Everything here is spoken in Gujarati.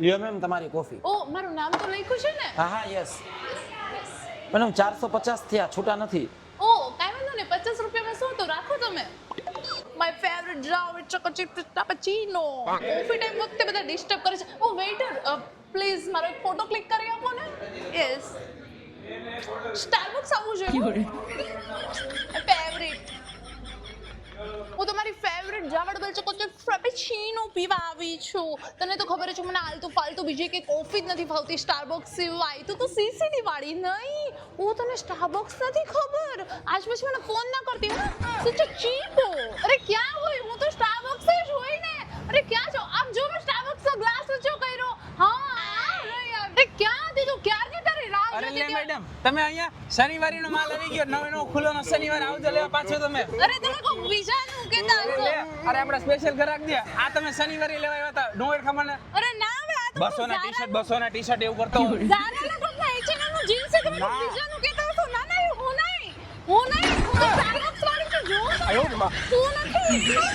લ્યો મેમ તમારી કોફી ઓ મારું નામ તો લખ્યું છે ને. હા હા યસ મેડમ ચારસો પચાસ થયા છૂટા નથી. ઓ કાંઈ વાંધો નહીં. પચાસ રૂપિયામાં શું તો રાખો તમે. My favourite Java choco chip frappuccino coffee time વખતે બધા ડિસ્ટર્બ કરે છે. ઓ વેઇટર પ્લીઝ મારો એક ફોટો ક્લિક કરી આપો ને. યસ સ્ટારબક્સ આવવું જોઈએ ફેવરિટ હું તમારી જાવડ બેલ ચોકો ચિપ ફ્રાપેચીનો પીવા આવી છું. તને તો ખબર છે મને આલતું ફાલતુ બીજી કે કોફી જ નથી ફાવતી. સ્ટારબક્સ સિવાય તું તો સીસીડી વાળી. નહીં હું તને સ્ટારબક્સ નથી ખબર. આજ પછી મને ફોન ના કરતી. હું સચ ચીપો અરે ક્યાં હોય? હું તો સ્ટારબક્સ જ હોય ને. અરે ક્યાં છો? આપ જો મેં સ્ટારબક્સ નો ગ્લાસ ઊંચો કર્યો. હા અરે ક્યાં તું ક્યારની તારી રાહ અરે લે મેડમ તમે અહીંયા શનિવારીનો માલ આવી ગયો. નવો નવો ખુલ્લો શનિવારે આવજો લેવા પાછો તમે. અરે તને કો બીજા નું લે અરે આપણા સ્પેશિયલ ગ્રાહક દે. આ તમે શનિવારે લેવા આવ્યા હતા. ડોંગર ખમણ ને અરે ના હવે આ તો બસો ના ટી શર્ટ બસો ના ટી શર્ટ એવું કરતો હોય. ઝારાના ટોપના H&M નું જીન્સ છે તમે બીજા નું કહેતા હતો ના ના હું નહીં. હું નહીં હું ઝારા વાળી છું જો આયો. હું નથી